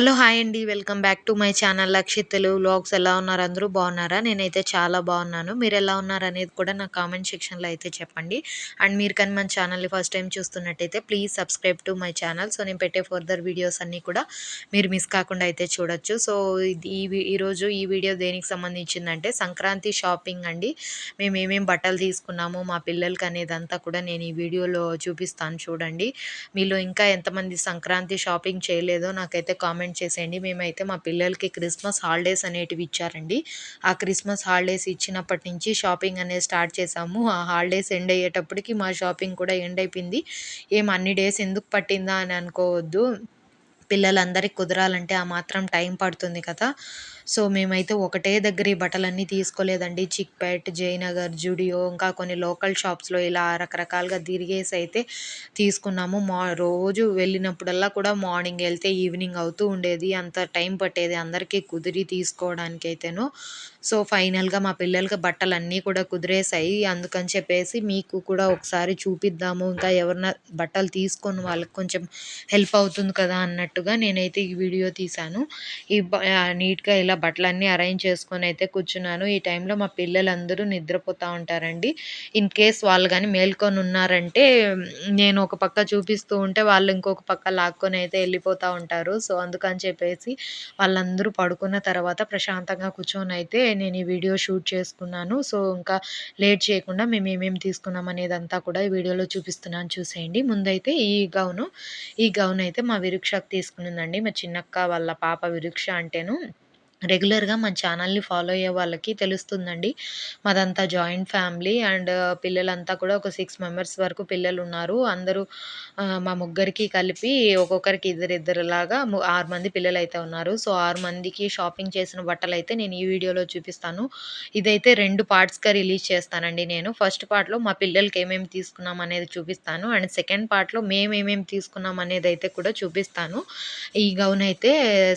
Hello hi అండి welcome back to my channel Lakshith Telugu vlogs ఎలా ఉన్నారు? అందరూ బాగున్నారా? నేనైతే చాలా బాగున్నాను. మీరు ఎలా ఉన్నారు అనేది కూడా నా కామెంట్ సెక్షన్లో అయితే చెప్పండి. అండ్ మీరు కానీ మన ఛానల్ని ఫస్ట్ టైం చూస్తున్నట్టయితే please subscribe to my channel. So నేను పెట్టే ఫర్దర్ వీడియోస్ అన్నీ కూడా మీరు మిస్ కాకుండా అయితే చూడొచ్చు. సో ఇది ఈ ఈరోజు ఈ వీడియో దేనికి సంబంధించిందంటే సంక్రాంతి షాపింగ్ అండి. మేము ఏమేమి బట్టలు తీసుకున్నాము మా పిల్లలకి అనేది అంతా కూడా నేను ఈ వీడియోలో చూపిస్తాను చూడండి. మీలో ఇంకా ఎంతమంది సంక్రాంతి షాపింగ్ చేయలేదో నాకైతే కామెంట్ కామెంట్ చేసేయండి. మేమైతే మా పిల్లలకి క్రిస్మస్ హాలిడేస్ అనేటివి ఇచ్చారండి. ఆ క్రిస్మస్ హాలిడేస్ ఇచ్చినప్పటి నుంచి షాపింగ్ అనేది స్టార్ట్ చేసాము. ఆ హాలిడేస్ ఎండ్ అయ్యేటప్పటికి మా షాపింగ్ కూడా ఎండ్ అయిపోయింది. ఏం అన్ని డేస్ ఎందుకు పట్టిందా అని అనుకోవద్దు. పిల్లలందరికీ కుదరాలంటే ఆ మాత్రం టైం పడుతుంది కదా. సో మేమైతే ఒకటే దగ్గర ఈ బట్టలన్నీ తీసుకోలేదండి. చిక్పేట్ జయనగర్ జుడియో ఇంకా కొన్ని లోకల్ షాప్స్లో ఇలా రకరకాలుగా తిరిగేసి అయితే తీసుకున్నాము. మా రోజు వెళ్ళినప్పుడల్లా కూడా మార్నింగ్ వెళ్తే ఈవినింగ్ అవుతూ ఉండేది. అంత టైం పట్టేది అందరికీ కుదిరి తీసుకోవడానికి అయితేను. సో ఫైనల్గా మా పిల్లలకి బట్టలన్నీ కూడా కుదిరేసాయి అందుకని చెప్పేసి మీకు కూడా ఒకసారి చూపిద్దాము. ఇంకా ఎవరన్నా బట్టలు తీసుకొని వాళ్ళకి కొంచెం హెల్ప్ అవుతుంది కదా అన్నట్టుగా నేనైతే ఈ వీడియో తీశాను. ఈ నీట్గా ఇలా బట్టలన్నీ అరేంజ్ చేసుకొని అయితే కూర్చున్నాను. ఈ టైంలో మా పిల్లలందరూ నిద్రపోతూ ఉంటారండి. ఇన్ కేస్ వాళ్ళు కానీ మేల్కొని ఉన్నారంటే నేను ఒక పక్క చూపిస్తూ ఉంటే వాళ్ళు ఇంకొక పక్క లాక్కొని అయితే వెళ్ళిపోతూ ఉంటారు. సో అందుకని చెప్పేసి వాళ్ళందరూ పడుకున్న తర్వాత ప్రశాంతంగా కూర్చొని అయితే నేను ఈ వీడియో షూట్ చేసుకున్నాను. సో ఇంకా లేట్ చేయకుండా మేము ఏమేమి తీసుకున్నాం అనేది అంతా కూడా ఈ వీడియోలో చూపిస్తున్నాను. చూసేయండి. ముందైతే ఈ గౌను. ఈ గౌన్ అయితే మా విరుక్షకు తీసుకునిందండి. మా చిన్నక్క వాళ్ళ పాప విరుక్ష అంటేను. రెగ్యులర్గా మన ఛానల్ని ఫాలో అయ్యే వాళ్ళకి తెలుస్తుందండి. మాదంతా జాయింట్ ఫ్యామిలీ అండ్ పిల్లలంతా కూడా ఒక సిక్స్ మెంబర్స్ వరకు పిల్లలు ఉన్నారు అందరూ మా ముగ్గురికి కలిపి ఒక్కొక్కరికి ఇద్దరిద్దరులాగా ఆరు మంది పిల్లలు అయితే ఉన్నారు. సో ఆరు మందికి షాపింగ్ చేసిన బట్టలు అయితే నేను ఈ వీడియోలో చూపిస్తాను. ఇదైతే రెండు పార్ట్స్గా రిలీజ్ చేస్తానండి నేను. ఫస్ట్ పార్ట్లో మా పిల్లలకి ఏమేమి తీసుకున్నాం అనేది చూపిస్తాను. అండ్ సెకండ్ పార్ట్లో మేము ఏమేమి తీసుకున్నాం అనేది అయితే కూడా చూపిస్తాను. ఈ గౌన్ అయితే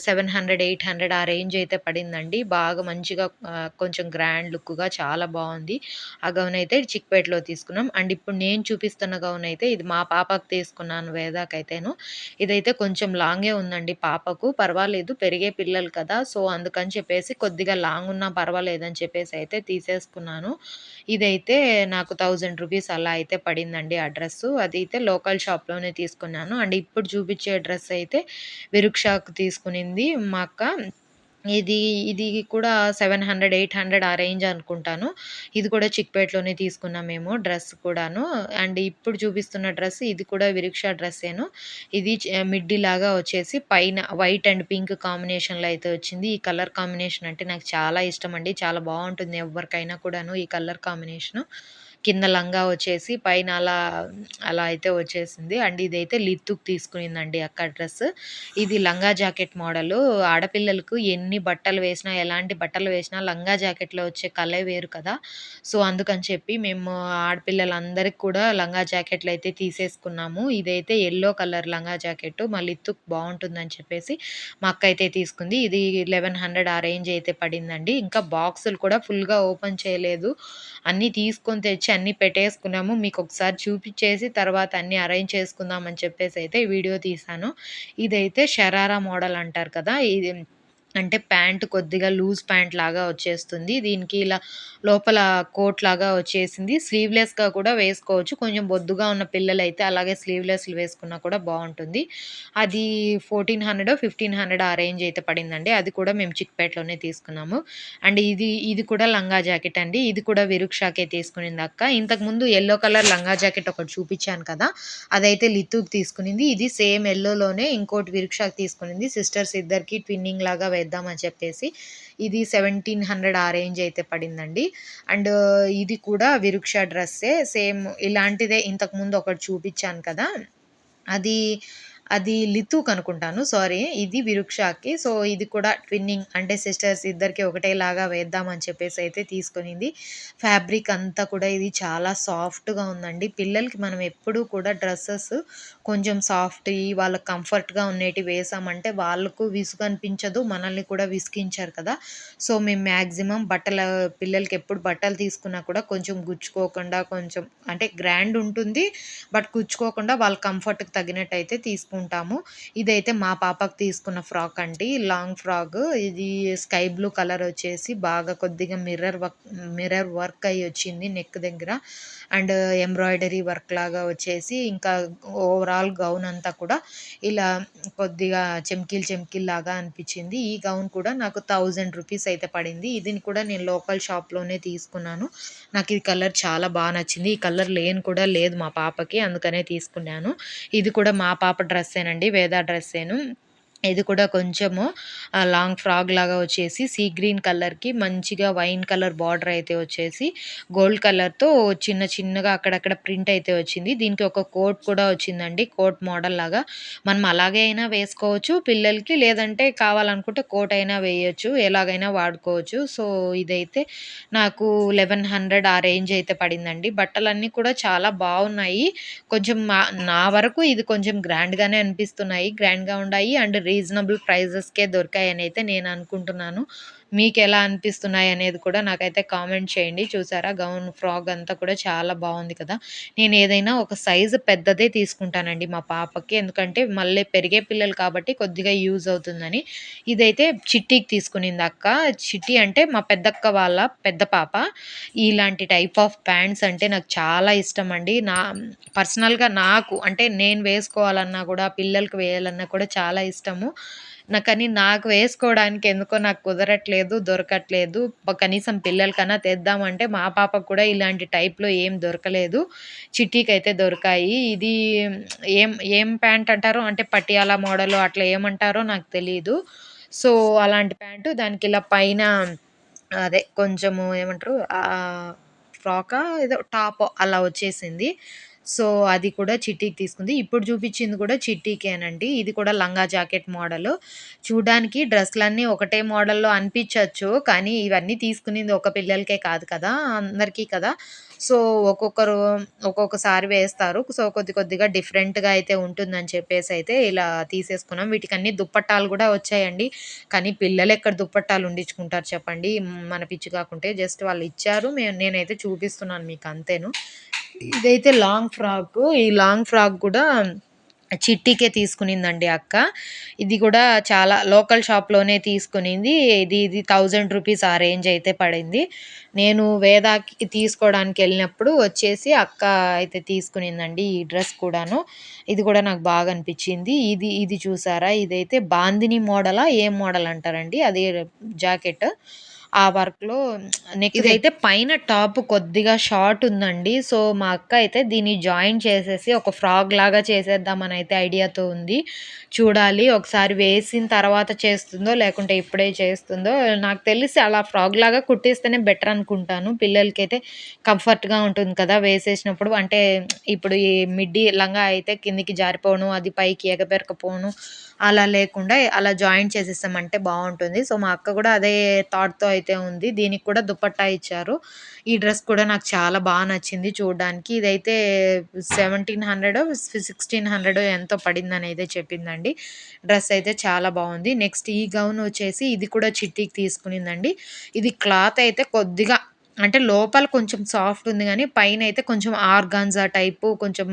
సెవెన్ హండ్రెడ్ ఎయిట్ హండ్రెడ్ ఆ రేంజ్ అయితే అయితే పడిందండి. బాగా మంచిగా కొంచెం గ్రాండ్ లుక్గా చాలా బాగుంది. ఆ గౌన్ అయితే చిక్పేటలో తీసుకున్నాం. అండ్ ఇప్పుడు నేను చూపిస్తున్న గౌన్ అయితే ఇది మా పాపకు తీసుకున్నాను వేదాకైతేను. ఇదైతే కొంచెం లాంగే ఉందండి పాపకు. పర్వాలేదు పెరిగే పిల్లలు కదా. సో అందుకని చెప్పేసి కొద్దిగా లాంగ్ ఉన్నా పర్వాలేదు అని చెప్పేసి అయితే తీసేసుకున్నాను. ఇదైతే నాకు థౌజండ్ రూపీస్ అలా అయితే పడిందండి ఆ డ్రెస్ అది అయితే లోకల్ షాప్లోనే తీసుకున్నాను. అండ్ ఇప్పుడు చూపించే డ్రెస్ అయితే విరుక్షాకు తీసుకునింది మా అక్క. ఇది ఇది కూడా సెవెన్ హండ్రెడ్ ఎయిట్ హండ్రెడ్ ఆ రేంజ్ అనుకుంటాను. ఇది కూడా చిక్పేట్లోనే తీసుకున్నాం మేము డ్రెస్ కూడాను. అండ్ ఇప్పుడు చూపిస్తున్న డ్రెస్ ఇది కూడా విరిక్షా డ్రెస్సేను. ఇది మిడ్డీ లాగా వచ్చేసి పైన వైట్ అండ్ పింక్ కాంబినేషన్లో అయితే వచ్చింది. ఈ కలర్ కాంబినేషన్ అంటే నాకు చాలా ఇష్టం అండి. చాలా బాగుంటుంది ఎవరికైనా కూడాను ఈ కలర్ కాంబినేషను. కింద లంగా వచ్చేసి పైన అలా అలా అయితే వచ్చేసింది. అండ్ ఇదైతే లిత్తుకు తీసుకునిందండి అక్క డ్రెస్. ఇది లంగా జాకెట్ మోడల్. ఆడపిల్లలకు ఎన్ని బట్టలు వేసినా ఎలాంటి బట్టలు వేసినా లంగా జాకెట్లో వచ్చే కలే వేరు కదా. సో అందుకని చెప్పి మేము ఆడపిల్లలందరికీ కూడా లంగా జాకెట్లు అయితే తీసేసుకున్నాము. ఇదైతే ఎల్లో కలర్ లంగా జాకెట్ మా లిత్తుకు బాగుంటుందని చెప్పేసి మా అక్క అయితే తీసుకుంది. ఇది లెవెన్ హండ్రెడ్ ఆ రేంజ్ అయితే పడిందండి. ఇంకా బాక్సులు కూడా ఫుల్గా ఓపెన్ చేయలేదు. అన్నీ తీసుకొని తెచ్చి అన్నీ పెట్టేసుకున్నాము. మీకు ఒకసారి చూపించేసి తర్వాత అన్నీ అరేంజ్ చేసుకుందాం అని చెప్పేసి అయితే వీడియో తీశాను ఇదైతే షరారా మోడల్ అంటారు కదా. ఇది అంటే ప్యాంట్ కొద్దిగా లూజ్ ప్యాంట్ లాగా వచ్చేస్తుంది. దీనికి ఇలా లోపల కోట్ లాగా వచ్చేసింది. స్లీవ్లెస్గా కూడా వేసుకోవచ్చు. కొంచెం బొద్దుగా ఉన్న పిల్లలు అయితే అలాగే స్లీవ్లెస్లు వేసుకున్నా కూడా బాగుంటుంది. అది ఫోర్టీన్ హండ్రెడ్ ఫిఫ్టీన్ హండ్రెడ్ ఆ రేంజ్ అయితే పడిందండి. అది కూడా మేము చిక్పేటలోనే తీసుకున్నాము. అండ్ ఇది ఇది కూడా లంగా జాకెట్ అండి. ఇది కూడా విరుక్షాకే తీసుకునింది అక్క. ఇంతకుముందు ఎల్లో కలర్ లంగా జాకెట్ ఒకటి చూపించాను కదా అదైతే లిత్తుకి తీసుకునింది. ఇది సేమ్ ఎల్లోలోనే ఇంకోటి విరుక్షాకి తీసుకునింది. సిస్టర్స్ ఇద్దరికి ట్విన్నింగ్ లాగా వేద్దామని చెప్పేసి ఇది సెవెంటీన్ హండ్రెడ్ ఆ రేంజ్ అయితే పడిందండి. అండ్ uh, ఇది కూడా విరుక్ష డ్రెస్సే. సేమ్ ఇలాంటిదే ఇంతకుముందు ఒకటి చూపించాను కదా. అది అది లితు అనుకుంటాను సారీ ఇది విరుక్షాకి. సో ఇది కూడా ట్విన్నింగ్ అంటే సిస్టర్స్ ఇద్దరికి ఒకటేలాగా వేద్దామని చెప్పేసి అయితే తీసుకునింది. ఫ్యాబ్రిక్ అంతా కూడా ఇది చాలా సాఫ్ట్గా ఉందండి. పిల్లలకి మనం ఎప్పుడూ కూడా డ్రెస్సెస్ కొంచెం సాఫ్ట్ వాళ్ళకి కంఫర్ట్గా ఉండేటివి వేసామంటే వాళ్ళకు విసుగు అనిపించదు. మనల్ని కూడా విసిగించారు కదా. సో మేము మ్యాక్సిమం బట్టల పిల్లలకి ఎప్పుడు బట్టలు తీసుకున్నా కూడా కొంచెం గుచ్చుకోకుండా కొంచెం అంటే గ్రాండ్ ఉంటుంది. బట్ గుచ్చుకోకుండా వాళ్ళ కంఫర్ట్కి తగినట్టు అయితే తీసుకుంటాం. తీసుకుంటాము. ఇదైతే మా పాపకు తీసుకున్న ఫ్రాక్ అండి. లాంగ్ ఫ్రాక్ ఇది స్కై బ్లూ కలర్ వచ్చేసి బాగా కొద్దిగా మిర్రర్ వర్క్ మిర్రర్ వర్క్ అయ్యి వచ్చింది నెక్ దగ్గర. అండ్ ఎంబ్రాయిడరీ వర్క్ లాగా వచ్చేసి ఇంకా ఓవరాల్ గౌన్ అంతా కూడా ఇలా కొద్దిగా చెమ్కీలు చెమ్కీలు లాగా అనిపించింది. ఈ గౌన్ కూడా నాకు థౌజండ్ రూపీస్ అయితే పడింది. ఇది కూడా నేను లోకల్ షాప్లోనే తీసుకున్నాను. నాకు ఈ కలర్ చాలా బాగా నచ్చింది. ఈ కలర్ లేని కూడా లేదు మా పాపకి అందుకనే తీసుకున్నాను. ఇది కూడా మా పాప డ్రెస్ డ్రెస్సేనండి వేదా డ్రెస్సేను. ఇది కూడా కొంచెము లాంగ్ ఫ్రాక్ లాగా వచ్చేసి సీ గ్రీన్ కలర్కి మంచిగా వైన్ కలర్ బార్డర్ అయితే వచ్చేసి గోల్డ్ కలర్తో చిన్న చిన్నగా అక్కడక్కడ ప్రింట్ అయితే వచ్చింది. దీనికి ఒక కోట్ కూడా వచ్చిందండి కోట్ మోడల్ లాగా. మనం అలాగే అయినా వేసుకోవచ్చు పిల్లలకి లేదంటే కావాలనుకుంటే కోట్ అయినా వేయచ్చు ఎలాగైనా వాడుకోవచ్చు. సో ఇదైతే నాకు లెవెన్ హండ్రెడ్ ఆ రేంజ్ అయితే పడిందండి. బట్టలన్నీ కూడా చాలా బాగున్నాయి. కొంచెం నా వరకు ఇది కొంచెం గ్రాండ్గానే అనిపిస్తున్నాయి గ్రాండ్గా ఉన్నాయి అండ్ రీజనబుల్ ప్రైజెస్కే దొరికాయని అయితే నేను అనుకుంటున్నాను మీకు ఎలా అనిపిస్తున్నాయి అనేది కూడా నాకైతే కామెంట్ చేయండి. చూసారా? గౌన్ ఫ్రాక్ అంతా కూడా చాలా బాగుంది కదా? నేను ఏదైనా ఒక సైజు పెద్దదే తీసుకుంటానండి మా పాపకి. ఎందుకంటే మళ్ళీ పెరిగే పిల్లలు కాబట్టి కొద్దిగా యూజ్ అవుతుందని. ఇదైతే చిట్టికి తీసుకునింది అక్క. చిట్టి అంటే మా పెద్దక్క వాళ్ళ పెద్ద పాప. ఇలాంటి టైప్ ఆఫ్ ప్యాంట్స్ అంటే నాకు చాలా ఇష్టం అండి. నా పర్సనల్గా నాకు అంటే నేను వేసుకోవాలన్నా కూడా పిల్లలకి వేయాలన్నా కూడా చాలా ఇష్టము. నాకని నాకు వేసుకోవడానికి ఎందుకో నాకు కుదరట్లేదు దొరకట్లేదు. కనీసం పిల్లలకన్నా తెద్దామంటే మా పాపకు కూడా ఇలాంటి టైప్లో ఏం దొరకలేదు. చిట్టీకి అయితే దొరికాయి. ఇది ఏం ఏం ప్యాంట్ అంటారో అంటే పటియాలా మోడల్ అట్లా ఏమంటారో నాకు తెలియదు సో అలాంటి ప్యాంటు దానికి ఇలా పైన అదే కొంచెము ఏమంటారు ఫ్రాకా ఏదో టాప్ అలా వచ్చేసింది. సో అది కూడా చిట్టీకి తీసుకుంది. ఇప్పుడు చూపించింది కూడా చిట్టీకేనండి. ఇది కూడా లంగా జాకెట్ మోడల్. చూడడానికి డ్రెస్లన్నీ ఒకటే మోడల్లో అనిపించవచ్చు కానీ ఇవన్నీ తీసుకునేది ఒక పిల్లలకే కాదు కదా అందరికీ కదా. సో ఒక్కొక్కరు ఒక్కొక్కసారి వేస్తారు. సో కొద్ది కొద్దిగా డిఫరెంట్గా అయితే ఉంటుందని చెప్పేసి అయితే ఇలా తీసేసుకున్నాం. వీటికి అన్ని దుప్పట్టాలు కూడా వచ్చాయండి. కానీ పిల్లలు ఎక్కడ దుప్పట్టాలు ఉండించుకుంటారు చెప్పండి. మన పిచ్చి కాకుంటే జస్ట్ వాళ్ళు ఇచ్చారు. మేము నేనైతే చూపిస్తున్నాను మీకు అంతేను. ఇదైతే లాంగ్ ఫ్రాక్. ఈ లాంగ్ ఫ్రాక్ కూడా చిట్టీకే తీసుకునిందండి అక్క. ఇది కూడా చాలా లోకల్ షాప్లోనే తీసుకునింది. ఇది ఇది థౌజండ్ రూపీస్ ఆ రేంజ్ అయితే పడింది. నేను వేదాకి తీసుకోవడానికి వెళ్ళినప్పుడు వచ్చేసి అక్క అయితే తీసుకునిందండి ఈ డ్రెస్ కూడాను. ఇది కూడా నాకు బాగా అనిపించింది. ఇది ఇది చూసారా? ఇదైతే బాందిని మోడలా? ఏం మోడల్ అంటారండి? అది జాకెట్. ఆ వర్క్‌లో నెక్ ఇదైతే పైన టాప్ కొద్దిగా షార్ట్ ఉందండి. సో, మా అక్క అయితే దీన్ని జాయిన్ చేసేసి ఒక ఫ్రాక్ లాగా చేసేద్దామని అయితే ఐడియాతో ఉంది. చూడాలి ఒకసారి వేసిన తర్వాత చేస్తుందో, లేకుంటే ఇప్పుడే చేస్తుందో నాకు తెలిసి అలా ఫ్రాక్ లాగా కుట్టిస్తేనే బెటర్ అనుకుంటాను. పిల్లలకైతే కంఫర్ట్‌గా ఉంటుంది కదా! వేసేసినప్పుడు అంటే ఇప్పుడు ఈ మిడ్డీ లంగా అయితే కిందికి జారిపోవడం, అది పైకి ఎగపెరకపోవడం అలా లేకుండా అలా జాయింట్ చేసేసామంటే బాగుంటుంది. సో మా అక్క కూడా అదే థాట్తో అయితే ఉంది. దీనికి కూడా దుప్పట్టా ఇచ్చారు. ఈ డ్రెస్ కూడా నాకు చాలా బాగా నచ్చింది చూడడానికి. ఇదైతే సెవెంటీన్ హండ్రెడ్ సిక్స్టీన్ హండ్రెడ్ ఎంతో పడిందని అయితే చెప్పిందండి. డ్రెస్ అయితే చాలా బాగుంది. నెక్స్ట్ ఈ గౌన్ వచ్చేసి ఇది కూడా చిట్టికి తీసుకునిందండి. ఇది క్లాత్ అయితే కొద్దిగా అంటే లోపల కొంచెం సాఫ్ట్ ఉంది కానీ పైన అయితే కొంచెం ఆర్గాన్జా టైపు కొంచెం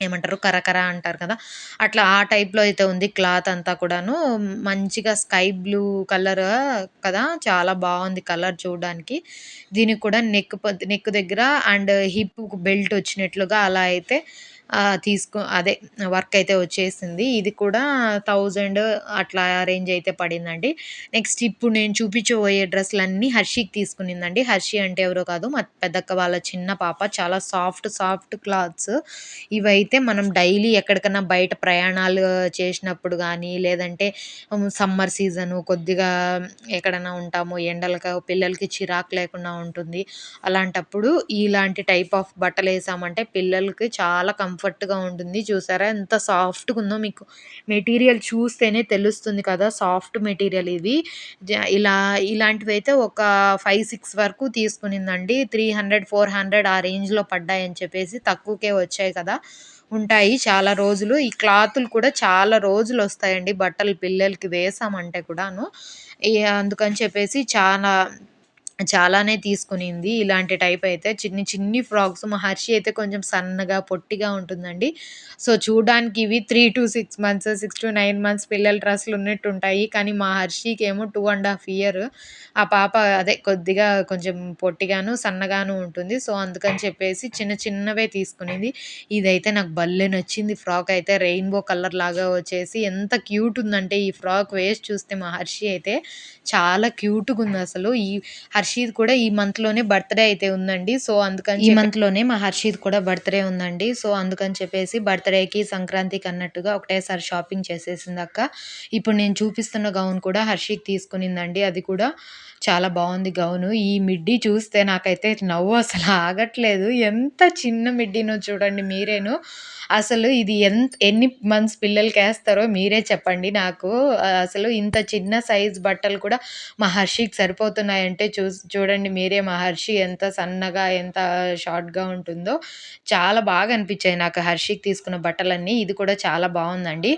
ఏమంటారు? కరకర అంటారు కదా? అట్లా ఆ టైప్లో అయితే ఉంది క్లాత్ అంతా కూడాను. మంచిగా స్కై బ్లూ కలర్ కదా? చాలా బాగుంది కలర్ చూడడానికి. దీనికి కూడా నెక్ నెక్ దగ్గర అండ్ హిప్ బెల్ట్ వచ్చినట్లుగా అలా అయితే తీసుకో అదే వర్క్ అయితే వచ్చేసింది. ఇది కూడా థౌజండ్ అట్లా రేంజ్ అయితే పడిందండి. నెక్స్ట్ ఇప్పుడు నేను చూపించబోయే డ్రెస్సులన్నీ హర్షికి తీసుకునిందండి. హర్షి అంటే ఎవరో కాదు మా పెద్దక్క వాళ్ళ చిన్న పాప. చాలా సాఫ్ట్ సాఫ్ట్ క్లాత్స్. ఇవైతే మనం డైలీ ఎక్కడికన్నా బయట ప్రయాణాలు చేసినప్పుడు కానీ లేదంటే సమ్మర్ సీజను కొద్దిగా ఎక్కడైనా ఉంటాము ఎండలకు పిల్లలకి చిరాకు లేకుండా ఉంటుంది. అలాంటప్పుడు ఇలాంటి టైప్ ఆఫ్ బట్టలు వేసామంటే పిల్లలకి చాలా కంఫర్ట్ కంఫర్ట్గా ఉంటుంది. చూసారా? ఎంత సాఫ్ట్గా ఉందో మీకు మెటీరియల్ చూస్తేనే తెలుస్తుంది కదా! సాఫ్ట్ మెటీరియల్ ఇది. ఇలా ఇలాంటివి అయితే ఒక ఫైవ్ సిక్స్ వరకు తీసుకునిందండి. త్రీ హండ్రెడ్ ఫోర్ హండ్రెడ్ ఆ రేంజ్లో పడ్డాయని చెప్పేసి తక్కువకే వచ్చాయి కదా! ఉంటాయి చాలా రోజులు. ఈ క్లాతులు కూడా చాలా రోజులు వస్తాయండి బట్టలు పిల్లలకి వేసామంటే కూడాను. అందుకని చెప్పేసి చాలా చాలానే తీసుకునింది. ఇలాంటి టైప్ అయితే చిన్ని చిన్ని ఫ్రాక్స్ మహర్షి అయితే కొంచెం సన్నగా, పొట్టిగా ఉంటుందండి. సో, చూడడానికి ఇవి 3-6 మంత్స్, 6-9 మంత్స్ పిల్లల డ్రెస్సులు ఉన్నట్టుంటాయి. కానీ మా హర్షికేమో 2 ½ ఇయర్. ఆ పాప అదే కొద్దిగా కొంచెం పొట్టిగాను, సన్నగాను ఉంటుంది. సో, అందుకని చెప్పేసి చిన్న చిన్నవే తీసుకునింది. ఇదైతే నాకు భలే నచ్చింది ఫ్రాక్ అయితే రెయిన్‌బో కలర్ లాగా వచ్చేసి ఎంత క్యూట్ ఉందంటే ఈ ఫ్రాక్ వేసి చూస్తే మా హర్షి అయితే చాలా క్యూట్గా ఉంది అసలు ఈ హర్షి హర్షిది కూడా ఈ మంత్‌లోనే బర్త్‌డే అయితే ఉందండి. సో, అందుకని ఈ మంత్‌లోనే మా హర్షిది కూడా బర్త్‌డే ఉందండి. సో, అందుకని చెప్పేసి బర్త్‌డేకి, సంక్రాంతికి అన్నట్టుగా ఒకటేసారి షాపింగ్ చేసేసిందక్క. ఇప్పుడు నేను చూపిస్తున్న గౌన్ కూడా హర్షికి తీసుకునిందండి. అది కూడా చాలా బాగుంది గౌను. ఈ మిడ్డీ చూస్తే నాకైతే నవ్వు అసలు ఆగట్లేదు. ఎంత చిన్న మిడ్డీనో చూడండి మీరేను. అసలు ఇది ఎంత ఎన్ని మంత్స్ పిల్లలకి వేస్తారో మీరే చెప్పండి నాకు. అసలు ఇంత చిన్న సైజ్ బట్టలు కూడా మా హర్షికి సరిపోతున్నాయంటే చూ చూడండి మీరే మా హర్షి ఎంత సన్నగా, ఎంత షార్ట్‌గా ఉంటుందో. చాలా బాగా అనిపించాయి నాకు హర్షికి తీసుకున్న బట్టలన్నీ. ఇది కూడా చాలా బాగుందండి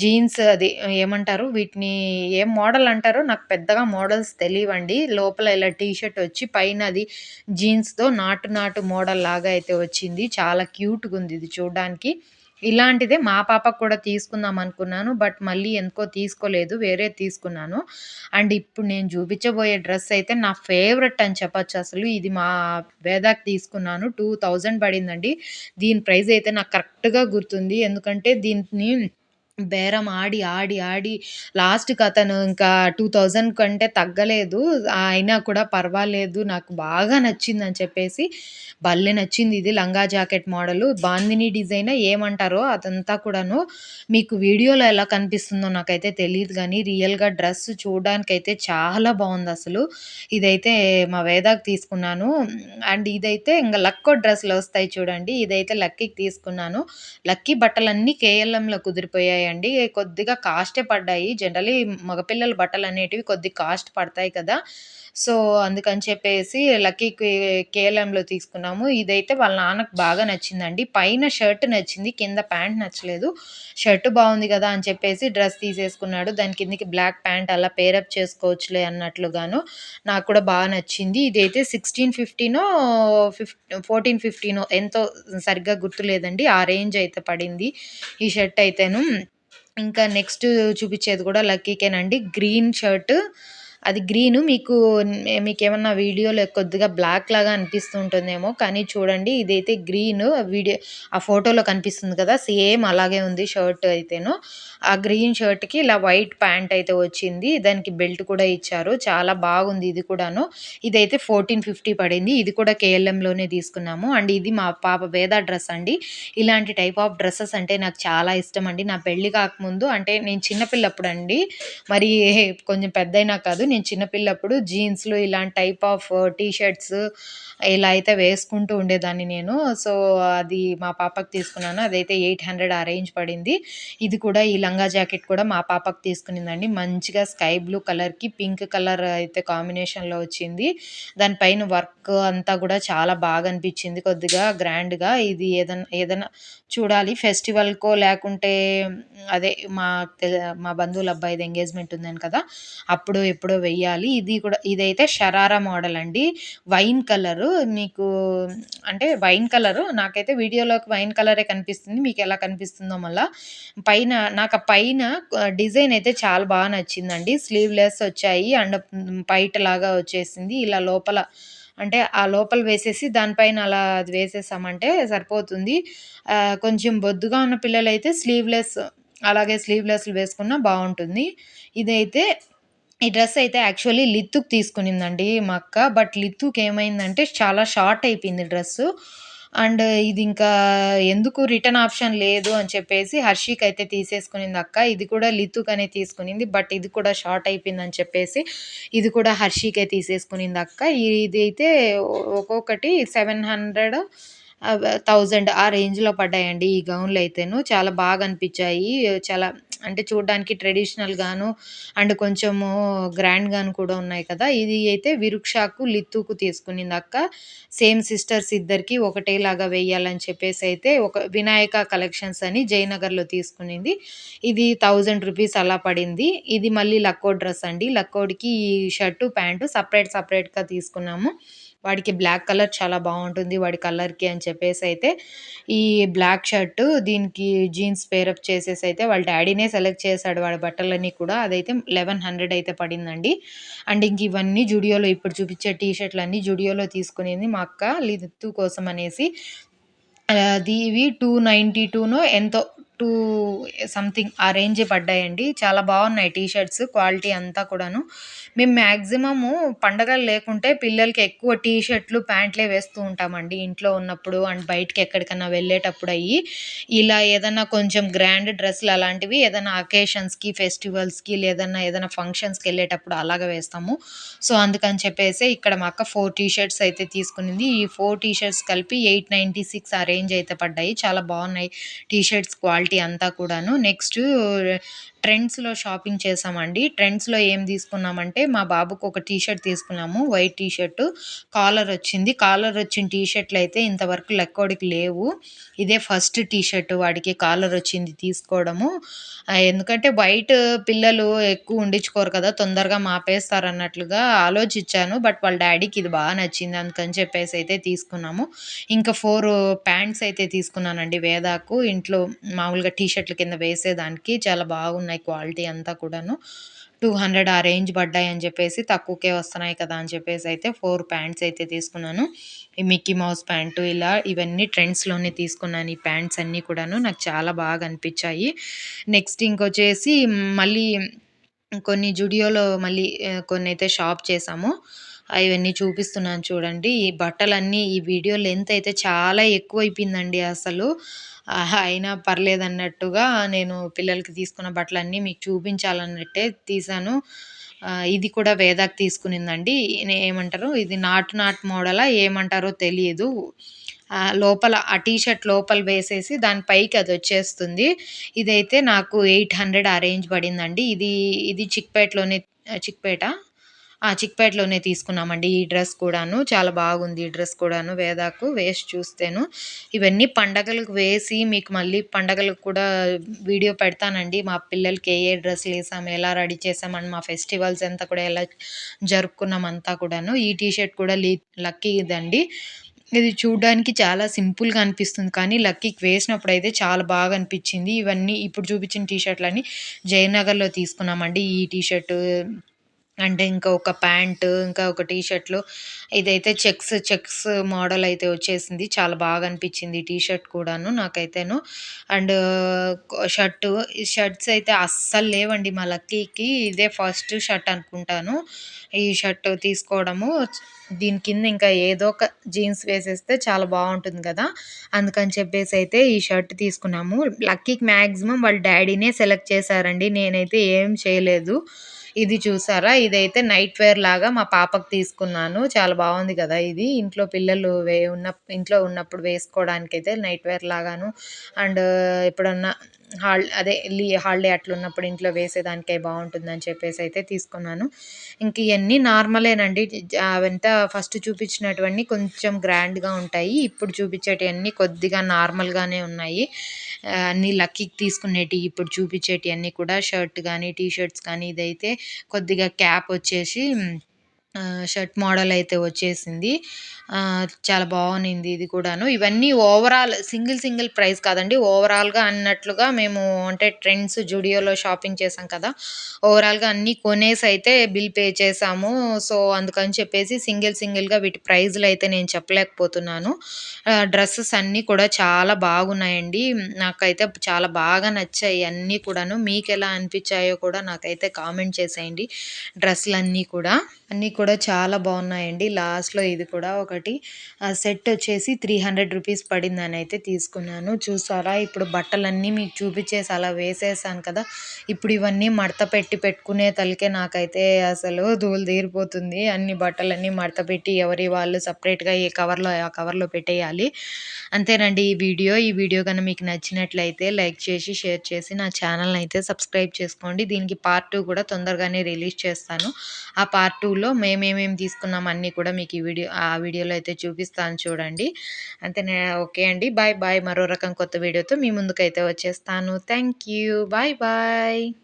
జీన్స్ అది ఏమంటారు వీటిని ఏం మోడల్ అంటారో నాకు పెద్దగా మోడల్స్ తెలియవండి అండి లోపల ఇలా టీ షర్ట్ వచ్చి పైన అది జీన్స్‌తో నాటు నాటు మోడల్ లాగా అయితే వచ్చింది. చాలా క్యూట్గా ఉంది ఇది చూడడానికి ఇలాంటిదే మా పాపకు కూడా తీసుకుందాం అనుకున్నాను. బట్ మళ్ళీ ఎందుకో తీసుకోలేదు. వేరే తీసుకున్నాను. అండ్ ఇప్పుడు నేను చూపించబోయే డ్రెస్ అయితే నా ఫేవరెట్ అని చెప్పొచ్చు అసలు. ఇది మా వేదాకి తీసుకున్నాను. 2000 పడిందండి. దీని ప్రైస్ అయితే నాకు కరెక్ట్‌గా గుర్తుంది. ఎందుకంటే దీన్ని బేరం ఆడి, ఆడి, ఆడి లాస్ట్‌కి అతను ఇంకా 2000 కంటే తగ్గలేదు. అయినా కూడా పర్వాలేదు నాకు బాగా నచ్చిందని చెప్పేసి భలే నచ్చింది ఇది లంగా జాకెట్ మోడలు. బాందిని డిజైన్ ఏమంటారో అదంతా కూడాను మీకు వీడియోలో ఎలా కనిపిస్తుందో నాకైతే తెలియదు కానీ రియల్‌గా డ్రెస్ చూడడానికైతే చాలా బాగుంది అసలు ఇదైతే మా వేదాకి తీసుకున్నాను. అండ్ ఇదైతే ఇంకా లక్కో డ్రెస్‌లు వస్తాయి చూడండి. ఇదైతే లక్కీకి తీసుకున్నాను. లక్కీ బట్టలన్నీ కేఎల్ఎంలో కుదిరిపోయాయి కుదిరిపోయాయండి. కొద్దిగా కాస్టే పడ్డాయి. జనరలీ మగపిల్లల బట్టలనేటివి కొద్దిగా కాస్ట్ పడతాయి కదా! సో, అందుకని చెప్పేసి లక్కీ కేఎల్ఎంలో తీసుకున్నాము. ఇదైతే వాళ్ళ నాన్నకు బాగా నచ్చిందండి. పైన షర్ట్ నచ్చింది. కింద ప్యాంట్ నచ్చలేదు. షర్ట్ బాగుంది కదా! అని చెప్పేసి డ్రెస్ తీసేసుకున్నాడు. దాని కిందకి బ్లాక్ ప్యాంట్ అలా పేరప్ చేసుకోవచ్చులే అన్నట్లుగాను నాకు కూడా బాగా నచ్చింది. ఇదైతే 1650నో ఫిఫ్ 1450నో ఎంతో సరిగ్గా గుర్తులేదండి. ఆ రేంజ్ అయితే పడింది. ఈ షర్ట్ అయితేను. ఇంకా నెక్స్ట్ చూపించేది కూడా లక్కీకేనండి. గ్రీన్ షర్ట్ అది గ్రీను మీకు మీకేమన్నా వీడియోలో కొద్దిగా బ్లాక్ లాగా అనిపిస్తూ ఉంటుందేమో కానీ చూడండి ఇదైతే గ్రీన్ వీడియో ఆ ఫోటోలో కనిపిస్తుంది కదా! సేమ్ అలాగే ఉంది షర్ట్ అయితేను. ఆ గ్రీన్ షర్ట్‌కి ఇలా వైట్ ప్యాంట్ అయితే వచ్చింది. దానికి బెల్ట్ కూడా ఇచ్చారు. చాలా బాగుంది ఇది కూడాను. ఇదైతే 1450 పడింది. ఇది కూడా కేఎల్ఎంలోనే తీసుకున్నాము. అండ్ ఇది మా పాప వేద డ్రెస్ అండి. ఇలాంటి టైప్ ఆఫ్ డ్రెస్సెస్ అంటే నాకు చాలా ఇష్టం అండి నా పెళ్ళి కాకముందు అంటే నేను చిన్న పిల్లప్పుడండి. మరి కొంచెం పెద్దయినా కాదు. నేను చిన్న పిల్లప్పుడు జీన్స్‌లు ఇలాంటి టైప్ ఆఫ్ టీ షర్ట్స్ ఇలా అయితే వేసుకుంటూ ఉండేదాన్ని నేను. సో, అది మా పాపకి తీసుకున్నాను. అదైతే 800 ఆ రేంజ్ పడింది. ఇది కూడా ఈ లంగా జాకెట్ కూడా మా పాపకి తీసుకునిందండి. మంచిగా స్కై బ్లూ కలర్‌కి పింక్ కలర్ అయితే కాంబినేషన్‌లో వచ్చింది. దానిపైన వర్క్ అంతా కూడా చాలా బాగా అనిపించింది. కొద్దిగా గ్రాండ్‌గా ఇది ఏదైనా ఏదైనా చూడాలి ఫెస్టివల్‌కో లేకుంటే అదే మా మా బంధువుల అబ్బాయిది ఎంగేజ్‌మెంట్ ఉందని కదా! అప్పుడు ఎప్పుడో వెయ్యాలి. ఇది కూడా ఇదైతే షరారా మోడల్ అండి. వైన్ కలరు మీకు అంటే వైన్ కలరు నాకైతే వీడియోలోకి వైన్ కలరే కనిపిస్తుంది. మీకు ఎలా కనిపిస్తుందో మళ్ళా. పైన నాకు పైన డిజైన్ అయితే చాలా బాగా నచ్చిందండి. స్లీవ్‌లెస్ వచ్చాయి. అండ్ పైటలాగా వచ్చేసింది. ఇలా లోపల అంటే ఆ లోపల వేసేసి దానిపైన అలా అది వేసేసామంటే సరిపోతుంది. కొంచెం బొద్దుగా ఉన్న పిల్లలైతే స్లీవ్‌లెస్ అలాగే స్లీవ్‌లెస్‌లు వేసుకున్నా బాగుంటుంది ఇదైతే ఈ డ్రెస్ అయితే యాక్చువల్లీ లిత్తుకు తీసుకునిందండి మా అక్క. బట్ లిత్తుకి ఏమైందంటే చాలా షార్ట్ అయిపోయింది డ్రెస్సు. అండ్ ఇది ఇంకా ఎందుకు రిటర్న్ ఆప్షన్ లేదు అని చెప్పేసి హర్షికైతే తీసేసుకునింది అక్క. ఇది కూడా లిత్తుకనే తీసుకునింది. బట్ ఇది కూడా షార్ట్ అయిపోయిందని చెప్పేసి ఇది కూడా హర్షికే తీసేసుకునింది అక్క. ఇది అయితే ఒక్కొక్కటి సెవెన్ హండ్రెడ్ థౌజండ్ ఆ రేంజ్‌లో పడ్డాయండి ఈ గౌన్‌లయితేను. చాలా బాగా అనిపించాయి. చాలా అంటే చూడడానికి ట్రెడిషనల్‌గాను అండ్ కొంచెము గ్రాండ్‌గాను కూడా ఉన్నాయి కదా! ఇది అయితే విరుక్షాకు, లిత్తుకు తీసుకునింది అక్క. సేమ్ సిస్టర్స్ ఇద్దరికి ఒకటేలాగా వేయాలని అయితే ఒక వినాయక కలెక్షన్స్ అని జయనగర్‌లో తీసుకునింది. ఇది థౌజండ్ రూపీస్ అలా పడింది. ఇది మళ్ళీ లక్కోడ్ డ్రెస్ అండి. లక్కోడికి షర్టు, ప్యాంటు సపరేట్ సపరేట్గా తీసుకున్నాము. వాడికి బ్లాక్ కలర్ చాలా బాగుంటుంది వాడి కలర్‌కి అని చెప్పేసి అయితే ఈ బ్లాక్ షర్టు దీనికి జీన్స్ పేరప్ చేసేసి అయితే వాళ్ళ డాడీనే సెలెక్ట్ చేశాడు వాడి బట్టలన్నీ కూడా. అదైతే లెవెన్ హండ్రెడ్ అయితే పడిందండి. అండ్ ఇంక ఇవన్నీ జుడియోలో ఇప్పుడు చూపించే టీ షర్ట్లన్నీ జుడియోలో తీసుకునేది మా అక్క లిత్తు కోసం అనేసి. అది ఇవి టూ నైంటీ టూనో ఎంతో టూ సంథింగ్ ఆ రేంజ్ పడ్డాయండి. చాలా బాగున్నాయి టీ షర్ట్స్ క్వాలిటీ అంతా కూడాను. మేము మ్యాక్సిమము పండగలు లేకుంటే పిల్లలకి ఎక్కువ టీ షర్ట్లు ప్యాంట్లే వేస్తూ ఉంటామండి ఇంట్లో ఉన్నప్పుడు అండ్ బయటకి ఎక్కడికన్నా వెళ్ళేటప్పుడు అయ్యి. ఇలా ఏదైనా కొంచెం గ్రాండ్ డ్రెస్సులు అలాంటివి ఏదైనా అకేషన్స్కి ఫెస్టివల్స్కి లేదన్నా ఏదైనా ఫంక్షన్స్కి వెళ్ళేటప్పుడు అలాగ వేస్తాము. సో అందుకని చెప్పేసి ఇక్కడ మా అక్క ఫోర్ టీ షర్ట్స్ అయితే తీసుకునింది. ఈ ఫోర్ టీ షర్ట్స్ కలిపి ఎయిట్ నైంటీ సిక్స్ ఆ రేంజ్ అయితే పడ్డాయి. చాలా బాగున్నాయి టీ షర్ట్స్ క్వాలిటీ అంతా కూడాను. నెక్స్ట్ ట్రెండ్స్లో షాపింగ్ చేసామండి. ట్రెండ్స్లో ఏం తీసుకున్నామంటే మా బాబుకు ఒక టీ షర్ట్ తీసుకున్నాము వైట్ టీ షర్టు కాలర్ వచ్చింది. కాలర్ వచ్చిన టీ షర్ట్లు అయితే ఇంతవరకు లెక్కోడికి లేవు. ఇదే ఫస్ట్ టీ షర్ట్ వాడికి కాలర్ వచ్చింది తీసుకోవడము. ఎందుకంటే వైట్ పిల్లలు ఎక్కువ ఉండించుకోరు కదా తొందరగా మాపేస్తారు అన్నట్లుగా ఆలోచించాను బట్ వాళ్ళ డాడీకి ఇది బాగా నచ్చింది అందుకని చెప్పేసి అయితే తీసుకున్నాము. ఇంకా ఫోర్ ప్యాంట్స్ అయితే తీసుకున్నానండి వేదాకు. ఇంట్లో మామూలుగా టీ షర్ట్ల కింద వేసేదానికి చాలా బాగున్నాయి క్వాలిటీ అంతా కూడాను. టూ హండ్రెడ్ ఆ రేంజ్ పడ్డాయి అని చెప్పేసి తక్కువకే వస్తున్నాయి కదా అని చెప్పేసి అయితే ఫోర్ ప్యాంట్స్ అయితే తీసుకున్నాను. ఈ మిక్కీ మౌస్ ప్యాంటు ఇలా ఇవన్నీ ట్రెండ్స్లోనే తీసుకున్నాను. ఈ ప్యాంట్స్ అన్నీ కూడాను నాకు చాలా బాగా అనిపించాయి. నెక్స్ట్ ఇంకొచ్చేసి మళ్ళీ కొన్ని జుడియోలో మళ్ళీ కొన్ని అయితే షాప్ చేసాము. అవన్నీ చూపిస్తున్నాను చూడండి. ఈ బట్టలన్నీ ఈ వీడియో లెంత్ అయితే చాలా ఎక్కువ అయిపోయిందండి అసలు. అయినా పర్లేదన్నట్టుగా నేను పిల్లలకి తీసుకున్న బట్టలన్నీ మీకు చూపించాలన్నట్టే తీసాను ఇది కూడా వేదాకి తీసుకునిందండి. ఏమంటారు? ఇది నాట్ నాట్ మోడలా ఏమంటారో తెలియదు. లోపల ఆ టీషర్ట్ లోపల వేసేసి దానిపైకి అది వచ్చేస్తుంది. ఇదైతే నాకు ఎయిట్ హండ్రెడ్ ఆ రేంజ్ పడిందండి. ఇది ఇది చిక్పేటలోనే చిక్పేట? చిక్పేటలోనే తీసుకున్నామండి ఈ డ్రెస్ కూడాను. చాలా బాగుంది ఈ డ్రెస్ కూడాను. వేదాకు వేసి చూస్తేను. ఇవన్నీ పండగలకు వేసి మీకు మళ్ళీ పండగలకు కూడా వీడియో పెడతానండి. మా పిల్లలకి ఏ ఏ డ్రెస్సులు వేసాము ఎలా రెడీ చేసామని మా ఫెస్టివల్స్ అంతా కూడా ఎలా జరుపుకున్నాం అంతా కూడాను. ఈ టీషర్ట్ కూడా లక్కీ ఇదండి ఇది చూడడానికి చాలా సింపుల్గా అనిపిస్తుంది కానీ లక్కీకి వేసినప్పుడు అయితే చాలా బాగా అనిపించింది. ఇవన్నీ ఇప్పుడు చూపించిన టీషర్ట్లన్నీ జయనగర్లో తీసుకున్నామండి. ఈ టీషర్టు అంటే ఇంకా ఒక ప్యాంటు ఇంకా ఒక టీషర్ట్లు. ఇదైతే చెక్స్ చెక్స్ మోడల్ అయితే వచ్చేసింది. చాలా బాగా అనిపించింది ఈ కూడాను నాకైతేను. అండ్ షర్టు ఈ షర్ట్స్ అయితే అస్సలు లేవండి మా లక్కీకి. ఇదే ఫస్ట్ షర్ట్ అనుకుంటాను. ఈ షర్ట్ తీసుకోవడము దీని కింద ఇంకా ఏదో ఒక జీన్స్ వేసేస్తే చాలా బాగుంటుంది కదా. అందుకని చెప్పేసి అయితే ఈ షర్ట్ తీసుకున్నాము. లక్కీకి మ్యాక్సిమం వాళ్ళ డాడీనే సెలెక్ట్ చేశారండి. నేనైతే ఏం చేయలేదు. ఇది చూసారా? ఇదైతే నైట్ వేర్ లాగా మా పాపకు తీసుకున్నాను. చాలా బాగుంది కదా ఇది. ఇంట్లో పిల్లలు వే ఉన్న ఇంట్లో ఉన్నప్పుడు వేసుకోవడానికి అయితే నైట్ వేర్ లాగాను. అండ్ ఎప్పుడన్నా హాల్ అదే లీ హాలిడే అట్లున్నప్పుడు ఇంట్లో వేసేదానికే బాగుంటుందని చెప్పేసి అయితే తీసుకున్నాను. ఇంక ఇవన్నీ నార్మలేనండి. అవంతా ఫస్ట్ చూపించినటువన్నీ కొంచెం గ్రాండ్గా ఉంటాయి. ఇప్పుడు చూపించేటివన్నీ కొద్దిగా నార్మల్గానే ఉన్నాయి. అన్నీ లక్కీకి తీసుకునేటి ఇప్పుడు చూపించేటివి అన్నీ కూడా షర్ట్ కానీ టీ షర్ట్స్ కానీ ఇదైతే కొద్దిగా క్యాప్ వచ్చేసి షర్ట్ మోడల్ అయితే వచ్చేసింది. చాలా బాగుంది ఇది కూడాను. ఇవన్నీ ఓవరాల్ సింగిల్ సింగిల్ ప్రైస్ కాదండి. ఓవరాల్గా అన్నట్లుగా మేము అంటే ట్రెండ్స్ జుడియోలో షాపింగ్ చేసాం కదా ఓవరాల్గా అన్నీ కొనేసి అయితే బిల్ పే చేసాము. సో అందుకని చెప్పేసి సింగిల్ సింగిల్గా వీటి ప్రైజ్లు అయితే నేను చెప్పలేకపోతున్నాను. డ్రెస్సెస్ అన్నీ కూడా చాలా బాగున్నాయండి. నాకైతే చాలా బాగా నచ్చాయి అన్నీ కూడాను. మీకు ఎలా అనిపించాయో కూడా నాకైతే కామెంట్ చేసేయండి. డ్రెస్సులు అన్నీ కూడా. అన్నీ కూడా చాలా బాగున్నాయండి. లాస్ట్లో ఇది కూడా ఒకటి. సెట్ వచ్చేసి త్రీ హండ్రెడ్ రూపీస్ పడిందని అయితే తీసుకున్నాను. చూసారా? ఇప్పుడు బట్టలన్నీ మీకు చూపించేసి అలా వేసేసాను కదా. ఇప్పుడు ఇవన్నీ మడత పెట్టి పెట్టుకునే తలకే నాకైతే అసలు ధూళి తీరిపోతుంది. అన్ని బట్టలన్నీ మడత పెట్టి ఎవరి వాళ్ళు సపరేట్గా ఏ కవర్లో ఆ కవర్లో పెట్టేయాలి. అంతేనండి ఈ వీడియో. ఈ వీడియో కనుక మీకు నచ్చినట్లయితే లైక్ చేసి షేర్ చేసి నా ఛానల్ని అయితే సబ్స్క్రైబ్ చేసుకోండి. దీనికి పార్ట్ టూ కూడా తొందరగానే రిలీజ్ చేస్తాను. ఆ పార్ట్ టూలో మేమేమేమి తీసుకున్నాం అన్నీ కూడా మీకు ఈ వీడియో ఆ వీడియోలో అయితే చూపిస్తాను చూడండి. అంతే ఓకే అండి. Bye bye. మరో రకం కొత్త వీడియోతో మీ ముందుకైతే వచ్చేస్తాను. Thank you. Bye bye.